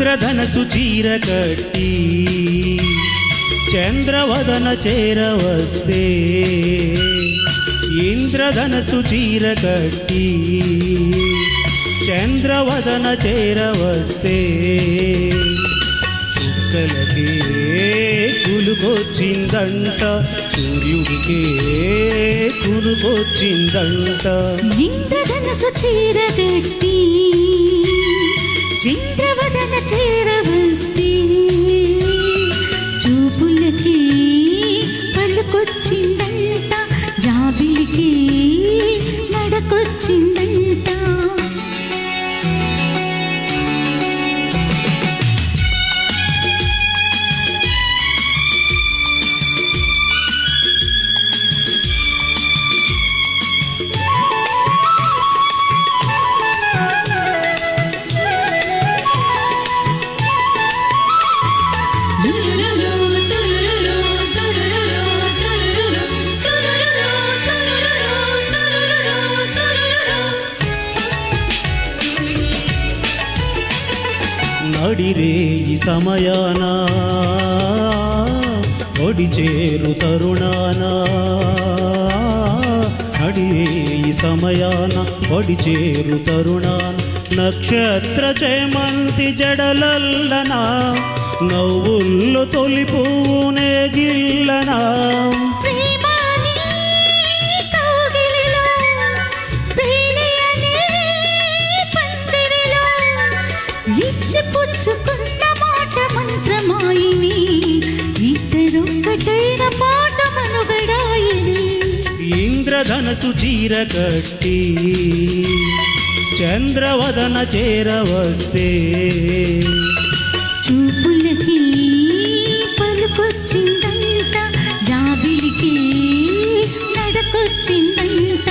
ఇంద్రధనసు చీర కట్టి చంద్రవదన చేరవస్తే ఇంద్రధనసు చీర కట్టి చంద్రవదన చేరవస్తే చుక్కలకే కులుకొచ్చిందంట సూర్యుడికే కులుకొచ్చిందంట ఇంద్రధనసు చీర కట్టి చంద్రవదన చేరవు. నడిరే ఈ సమయాన. ఒడి చేరు తరుణాన. నడిరే ఈ సమయాన ఒడి చేరు తరుణాన. నక్షత్ర చేమంతి జడలల్లనా నవ్వుల్లో తొలి పువ్వునే గిల్లనా పుచ్చుకున్న మాట మంత్రమాయిని ఇద్దరొక్కటైన పాట మనుగడాయిని ఇంద్రధనసు చీర కట్టి చంద్రవదన చేరవస్తే చూపులకి పలుకొచ్చిందంట జాబిలికి నడకొచ్చిందంట.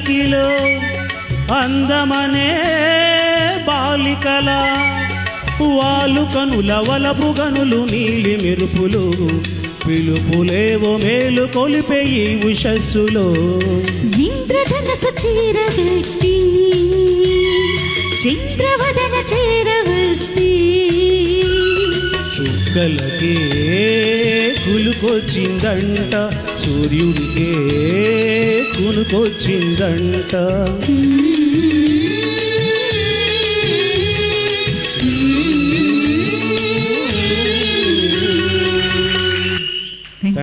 పల్లకిలో అందమనే బాలికల వాలు కనుల వలపు గనులు నీలి మెరుపులు పిలుపులేవో మేలు కొలిపే ఈ ఉషస్సులో ఇంద్రధనసు చీరగట్టి చంద్రవదన చేరవస్తే చుక్కలకే కులుకొచ్చిందంట సూర్యుడికే కులుకొచ్చిందంట